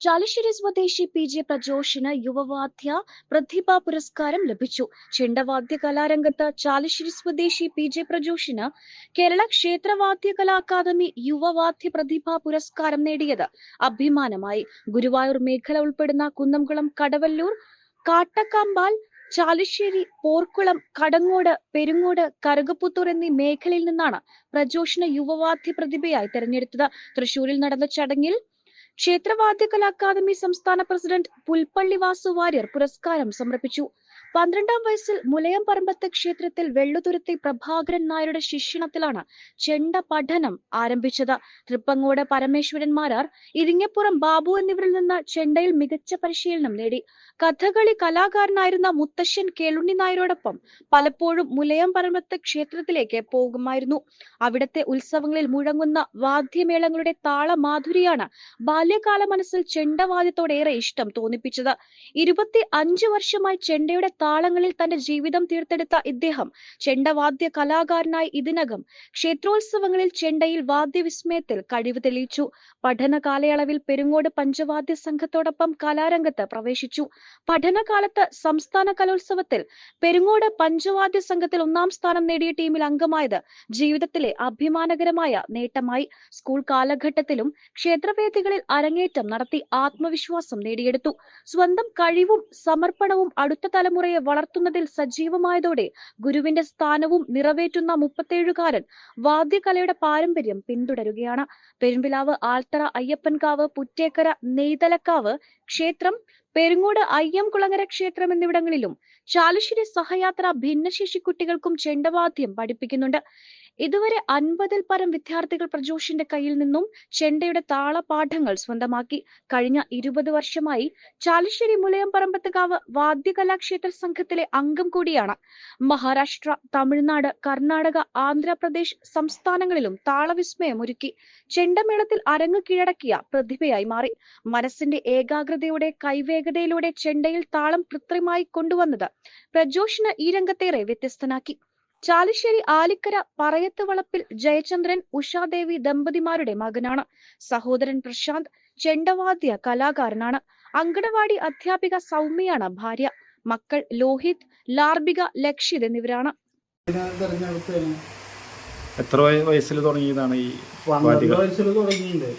ചാലിശ്ശേരി സ്വദേശി P J പ്രജോഷിന് യുവവാദ്യ പ്രതിഭാ പുരസ്കാരം ലഭിച്ചു. ചെണ്ടവാദ്യ കലാരംഗത്ത് ചാലിശ്ശേരി സ്വദേശി പി ജെ പ്രജോഷിന് കേരള ക്ഷേത്രവാദ്യ കലാ അക്കാദമി യുവവാദ്യ പ്രതിഭാ പുരസ്കാരം നേടിയത് അഭിമാനമായി. ഗുരുവായൂർ മേഖല ഉൾപ്പെടുന്ന കുന്നംകുളം കടവല്ലൂർ കാട്ടക്കാമ്പാൽ ചാലിശ്ശേരി പോർക്കുളം കടങ്ങോട് പെരുങ്ങോട് കറുകപ്പുത്തൂർ എന്നീ മേഖലയിൽ നിന്നാണ് പ്രജോഷിന് യുവവാദ്യ പ്രതിഭയായി തെരഞ്ഞെടുത്തത്. തൃശൂരിൽ നടന്ന ചടങ്ങിൽ ക്ഷേത്രവാദ്യ കലാ അക്കാദമി സംസ്ഥാന പ്രസിഡന്റ് പുൽപ്പള്ളി വാസു വാര്യർ പുരസ്കാരം സമർപ്പിച്ചു. പന്ത്രണ്ടാം വയസ്സിൽ മുലയം പറമ്പത്ത് ക്ഷേത്രത്തിൽ വെള്ളുതുരുത്തി പ്രഭാകരൻ നായരുടെ ശിക്ഷണത്തിലാണ് ചെണ്ട പഠനം ആരംഭിച്ചത്. തൃപ്പങ്ങോട് പരമേശ്വരന്മാരാർ ഇരിങ്ങപ്പുറം ബാബു എന്നിവരിൽ നിന്ന് ചെണ്ടയിൽ മികച്ച പരിശീലനം നേടി. കഥകളി കലാകാരനായിരുന്ന മുത്തശ്ശൻ കേളുണ്ണി നായരോടൊപ്പം പലപ്പോഴും മുലയം പറമ്പത്ത് ക്ഷേത്രത്തിലേക്ക് പോകുമായിരുന്നു. അവിടത്തെ ഉത്സവങ്ങളിൽ മുഴങ്ങുന്ന വാദ്യമേളങ്ങളുടെ താളമാധുരിയാണ് ബാല്യകാല മനസ്സിൽ ചെണ്ടവാദ്യത്തോടേറെ ഇഷ്ടം തോന്നിപ്പിച്ചത്. ഇരുപത്തി അഞ്ച് വർഷമായി ചെണ്ടയുടെ താളങ്ങളിൽ തന്റെ ജീവിതം തീർത്തെടുത്ത ഇദ്ദേഹം ചെണ്ടവാദ്യ കലാകാരനായി ഇതിനകം ക്ഷേത്രോത്സവങ്ങളിൽ ചെണ്ടയിൽ വാദ്യവിസ്മയത്തിൽ കഴിവ് തെളിയിച്ചു. പഠന കാലയളവിൽ പെരുങ്ങോട് പഞ്ചവാദ്യ സംഘത്തോടൊപ്പം കലാരംഗത്ത് പ്രവേശിച്ചു. പഠനകാലത്ത് സംസ്ഥാന കലോത്സവത്തിൽ പെരുങ്ങോട് പഞ്ചവാദ്യ സംഘത്തിൽ ഒന്നാം സ്ഥാനം നേടിയ ടീമിൽ അംഗമായത് ജീവിതത്തിലെ അഭിമാനകരമായ നേട്ടമായി. സ്കൂൾ കാലഘട്ടത്തിലും ക്ഷേത്രവേദികളിൽ അരങ്ങേറ്റം നടത്തി ആത്മവിശ്വാസം നേടിയെടുത്തു. സ്വന്തം കഴിവും സമർപ്പണവും അടുത്ത തലമുറയെ വളർത്തുന്നതിൽ സജീവമായതോടെ ഗുരുവിന്റെ സ്ഥാനവും നിറവേറ്റുന്ന മുപ്പത്തേഴുകാരൻ വാദ്യകലയുടെ പാരമ്പര്യം പിന്തുടരുകയാണ്. പെരുമ്പിലാവ് ആൽത്തറ അയ്യപ്പൻകാവ് പുറ്റേക്കര നെയ്തലക്കാവ് ക്ഷേത്രം പെരുങ്ങോട് അയ്യംകുളങ്ങര ക്ഷേത്രം എന്നിവിടങ്ങളിലും ചാലുശ്ശേരി സഹയാത്ര ഭിന്നശേഷി കുട്ടികൾക്കും ചെണ്ടവാദ്യം പഠിപ്പിക്കുന്നുണ്ട്. ഇതുവരെ അൻപതിൽ പരം വിദ്യാർത്ഥികൾ പ്രജോഷിന്റെ കയ്യിൽ നിന്നും ചെണ്ടയുടെ താളപാഠങ്ങൾ സ്വന്തമാക്കി. കഴിഞ്ഞ ഇരുപത് വർഷമായി ചാലിശ്ശേരി മുലയം പറമ്പത്തുകാവ് വാദ്യകലാക്ഷേത്ര സംഘത്തിലെ അംഗം കൂടിയാണ്. മഹാരാഷ്ട്ര തമിഴ്നാട് കർണാടക ആന്ധ്രാപ്രദേശ് സംസ്ഥാനങ്ങളിലും താളവിസ്മയം ഒരുക്കി. ചെണ്ടമേളത്തിൽ അരങ്ങ് കീഴടക്കിയ പ്രതിഭയായി മാറി. മനസ്സിന്റെ ഏകാഗ്രതയുടെ കൈവേഗതയിലൂടെ ചെണ്ടയിൽ താളം കൃത്രിമായി കൊണ്ടുവന്നത് പ്രജോഷിന് ഈ രംഗത്തേറെ വ്യത്യസ്തനാക്കി. ചാലിശ്ശേരി ആലിക്കര പറയത്ത് വളപ്പിൽ ജയചന്ദ്രൻ ഉഷാദേവി ദമ്പതിമാരുടെ മകനാണ്. സഹോദരൻ പ്രശാന്ത് ചെണ്ടവാദ്യ കലാകാരനാണ്. അങ്കണവാടി അധ്യാപിക സൗമ്യയാണ് ഭാര്യ. മക്കൾ ലോഹിത് ലാർബിക ലക്ഷിത് എന്നിവരാണ്. എത്ര വയസ്സിൽ തുടങ്ങിയതാണ് ഈ? വയസ്സിൽ തുടങ്ങിയിട്ടുണ്ട്.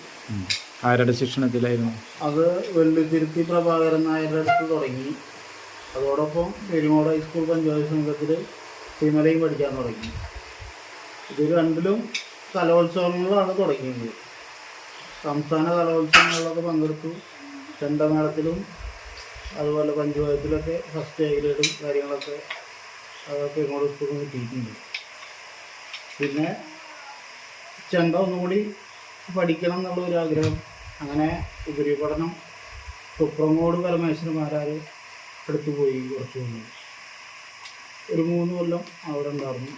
ആരുടെ ശിക്ഷണത്തിലായിരുന്നു? അത് വെള്ളിത്തിരുത്തി പ്രഭാകരൻ നായരുടെ അടുത്ത് തുടങ്ങി. അതോടൊപ്പം പെരുമോട് ഹൈസ്കൂൾ പഞ്ചായത്ത് സംഘത്തിൽ തിമലയും പഠിക്കാൻ തുടങ്ങി. ഇത് രണ്ടിലും കലോത്സവങ്ങളിലാണ് തുടങ്ങിയത്. സംസ്ഥാന കലോത്സവങ്ങളിലൊക്കെ പങ്കെടുത്തു. ചെണ്ടമേളത്തിലും അതുപോലെ പഞ്ചായത്തിലൊക്കെ ഫസ്റ്റ് ഗ്രേഡും കാര്യങ്ങളൊക്കെ അതൊക്കെ ഇങ്ങോട്ട് സ്കൂളിൽ കിട്ടിയിട്ടുണ്ട്. പിന്നെ ചെണ്ട ഒന്നുകൂടി പഠിക്കണം എന്നുള്ള ഒരു ആഗ്രഹം അങ്ങനെ ഉപരിപഠനം സുപ്രമോട് പരമേശ്വരന്മാരാർ എടുത്തു പോയി കുറച്ച് ഒരു മൂന്ന് കൊല്ലം അവിടെ ഉണ്ടായിരുന്നു.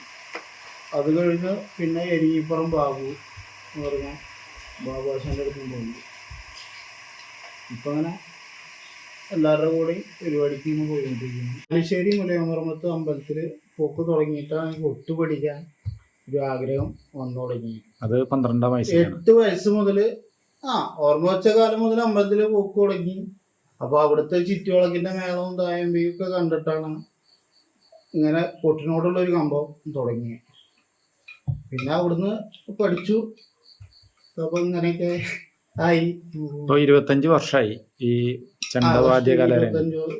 അത് കഴിഞ്ഞ് പിന്നെ എരിങ്ങിപ്പുറം ബാബു എന്ന് പറഞ്ഞ ബാബാശാന്റെ അടുത്തും പോയി. ഇപ്പം അങ്ങനെ എല്ലാവരുടെ കൂടെ പരിപാടിക്ക് ഇങ്ങനെ പോയിക്കൊണ്ടിരിക്കുന്നു. തലശ്ശേരി മുലയമ്പറമ്പത്ത് അമ്പലത്തിൽ പോക്ക് തുടങ്ങിയിട്ടാണ് എനിക്ക് ഒട്ടു പഠിക്കാൻ ഒരു ആഗ്രഹം വന്നു തുടങ്ങി. അത് പന്ത്രണ്ടാം വയസ്സ് എട്ട് വയസ്സ് മുതൽ ആ ഓർമ്മ വെച്ച കാലം മുതൽ അമ്പലത്തിൽ പോക്ക് തുടങ്ങി. അപ്പോൾ അവിടുത്തെ ചുറ്റുവിളക്കിന്റെ മേളവും തായമ്പിയും ഒക്കെ കണ്ടിട്ടാണ് ഇങ്ങനെ പൊട്ടിനോടുള്ള ഒരു കമ്പം തുടങ്ങി. പിന്നെ അവിടുന്ന് പഠിച്ചു. അപ്പൊ ഇങ്ങനെയൊക്കെ ആയി. ഇപ്പൊ ഇരുപത്തഞ്ച് വർഷമായി ഈ ചെണ്ടവാദ്യ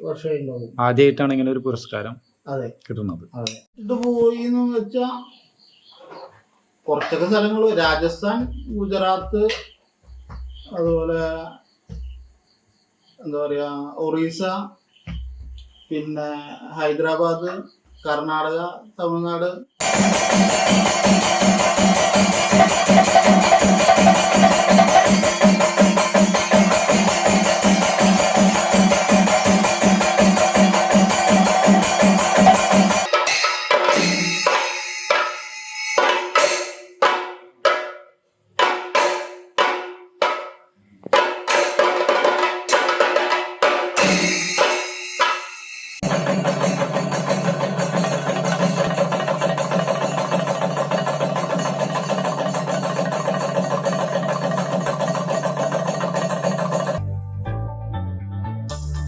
വർഷമായി ഉണ്ടാവും ആദ്യമായിട്ടാണ് ഇങ്ങനെ ഒരു പുരസ്കാരം അതെ. കിട്ടുന്നത്. അതെ. ഇത് പോയി എന്ന് വെച്ചാ കുറച്ചൊക്കെ സ്ഥലങ്ങൾ രാജസ്ഥാൻ ഗുജറാത്ത് അതുപോലെ എന്താ പറയാ ഒറീസ പിന്നെ ഹൈദരാബാദ് കർണാടക തമിഴ്നാട്.